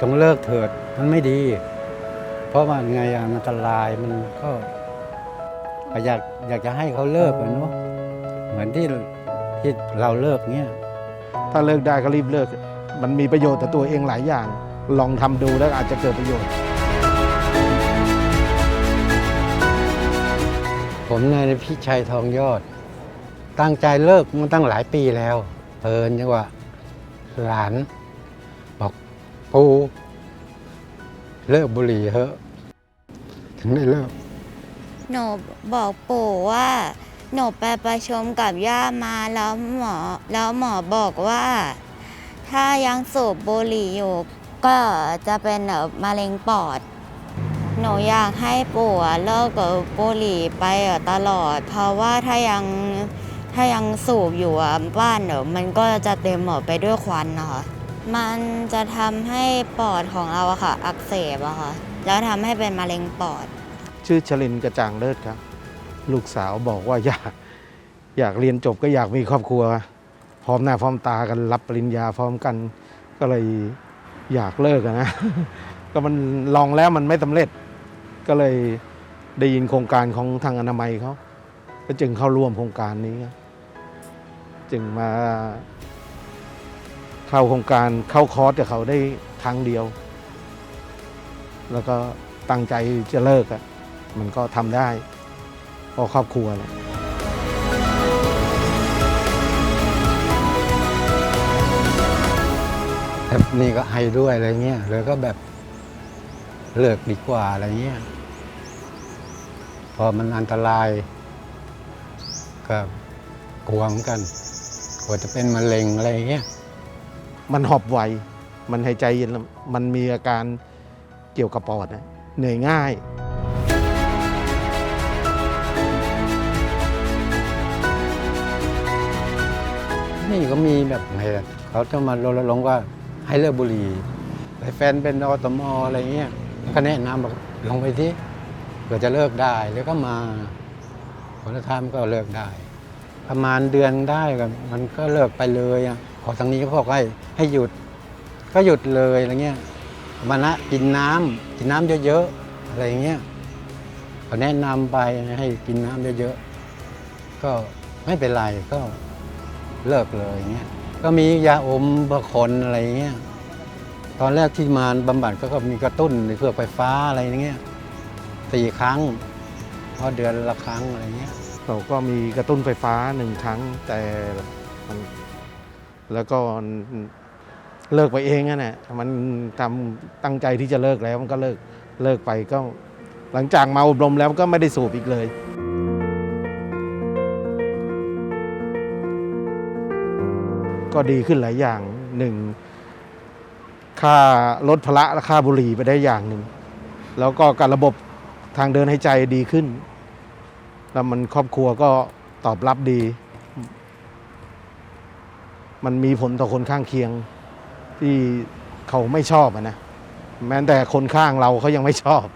ต้องเลิกเถิดมันไม่ดี เพราะว่าไงอะมันอันตรายมันก็อยากอยากจะให้เขาเลิกอะเนาะเหมือนที่ที่เราเลิกเนี้ยถ้าเลิกได้ก็รีบเลิก มันมีประโยชน์ต่อตัวเองหลายอย่าง ลองทำดูแล้วอาจจะเกิดประโยชน์ ผมนายพิชัยทองยอด ตั้งใจเลิกมันตั้งหลายปีแล้วเพลินจังว่าหลานบอก ปูเลิกบุหรี่เถอะถึงได้เลิก หนูบอกปู่ว่า หนูไปประชุมกับย่ามาแล้วหมอแล้วหมอบอกว่า ถ้ายังสูบบุหรี่อยู่ ก็จะเป็นเอ่อมะเร็งปอด หนูอยากให้ปู่อะเลิกกับบุหรี่ไปอะตลอด เพราะว่าถ้ายังถ้ายังสูบอยู่อะบ้านเดี๋ยวมันก็จะเต็มหมดไปด้วยควันนะคะ มันจะทำให้ปอดของเราอะค่ะ อักเสบอะค่ะ แล้วทำให้เป็นมะเร็งปอด ชื่อชลินกระจ่างเลิศครับ ลูกสาวบอกว่าอยากอยากเรียนจบก็อยากมีครอบครัว พร้อมหน้าพร้อมตากันรับปริญญาพร้อมกัน ก็เลยอยากเลิกอะนะ ก็มันลองแล้วมันไม่สำเร็จ ก็เลยได้ยินโครงการของทางอนามัยเขาก็จึงเข้าร่วมโครงการนี้ครับจึงมา เข้าโครงการเข้าคอร์สกับเขาได้ครั้งเดียว แล้วก็ตั้งใจจะเลิกอะมันก็ทำได้เพราะครอบครัวแหละแบบนี้ก็ให้ด้วยอะไรเงี้ยเลยก็แบบเลิกดีกว่าอะไรเงี้ยพอมันอันตราย ก็กลัวเหมือนกันกลัวจะเป็นมะเร็งอะไรเงี้ย มันหอบไว มันหายใจเย็น มันมีอาการเกี่ยวกับปอดนะเหนื่อยง่าย นี่ก็มีแบบไงล่ะเขาจะมารณรงค์ว่าให้เลิกบุหรี่ไปแฟนเป็นอตมออะไรเงี้ยก็แนะนำบอกลองไปที่เผื่อจะเลิกได้แล้วก็มาผลธรรมก็เลิกได้ ประมาณเดือนได้ก็มันก็เลิกไปเลยอะพอทางนี้ก็บอกให้ให้หยุด ก็หยุดเลยอะไรเงี้ยมานะกินน้ำกินน้ำเยอะๆอะไรเงี้ยก็แนะนำไปให้กินน้ำเยอะๆก็ไม่เป็นไรก็เลิกเลยเงี้ยก็มียาอมบะคนอะไรเงี้ยตอนแรกที่มาบำบัดก็ก็มีกระตุ้นในเครื่องไฟฟ้าอะไรเงี้ยสี่ครั้งเพราะเดือนละครั้งอะไรเงี้ย เราก็มีกระตุ้นไฟฟ้าหนึ่งครั้งแต่มันแล้วก็เลิกไปเองนั่นแหละมันทำตั้งใจที่จะเลิกแล้วมันก็เลิกเลิกไปก็หลังจากมาอบรมแล้วก็ไม่ได้สูบอีกเลยก็ดีขึ้นหลายอย่างหนึ่งค่าลดภาระและค่าบุหรี่ไปได้อย่างหนึ่ง แล้วก็การระบบทางเดินหายใจดีขึ้น แล้วมันครอบครัวก็ตอบรับดี มันมีผลต่อคนข้างเคียงที่เขาไม่ชอบนะแม้แต่คนข้างเราเขายังไม่ชอบ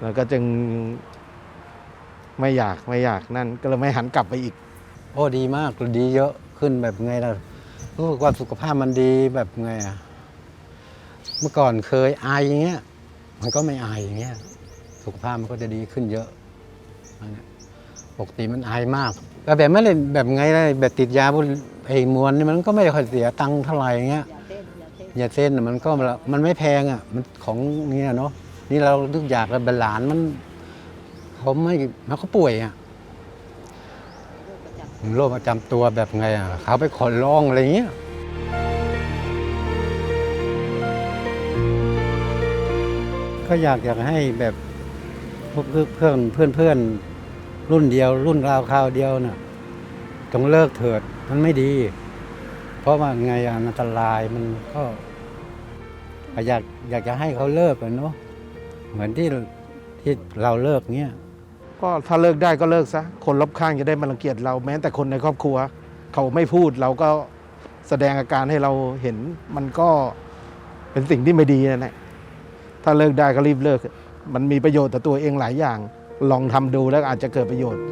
แล้วก็จึงไม่อยากไม่อยากนั่นก็เลยไม่หันกลับไปอีก โอ้ดีมากดีเยอะขึ้นแบบไงล่ะรู้สึกว่าสุขภาพมันดีแบบไงอะเมื่อก่อนเคยไออย่างเงี้ย มันก็ไม่ไออย่างเงี้ย สุขภาพมันก็จะดีขึ้นเยอะอันนี้ ปกติมันไอมากแต่แบบไม่ได้แบบไงล่ะแบบติดยาพวกไอ้มวนนี่มันก็ไม่ได้ค่อยเสียตังค์เท่าไหร่เงี้ยยาเส้นมันก็มันไม่แพงอะมันของเงี้ยเนาะนี่เราทุกอยางเราเป็นหลานมันเขาไม่เขาก็ป่วยอะโรคประจำตัวแบบไงอะเขาไปขอร้องอะไรเงี้ยก็อยากอยากให้แบบพวกเพื่อนเพื่อนเพื่อน รุ่นเดียว รุ่นราวคราวเดียวน่ะต้องเลิกเถิดมันไม่ดี เพราะว่าไงอันตรายมันก็อยากอยากจะให้เขาเลิกอะเนาะเหมือนที่ที่เราเลิกเงี้ยก็ถ้าเลิกได้ก็เลิกซะคนรอบข้างจะได้มารังเกียจเราแม้แต่คนในครอบครัว เขาไม่พูดเราก็แสดงอาการให้เราเห็นมันก็เป็นสิ่งที่ไม่ดีนั่นแหละถ้าเลิกได้ก็รีบเลิก มันมีประโยชน์ต่อตัวเองหลายอย่าง ลองทำดูแล้วอาจจะเกิดประโยชน์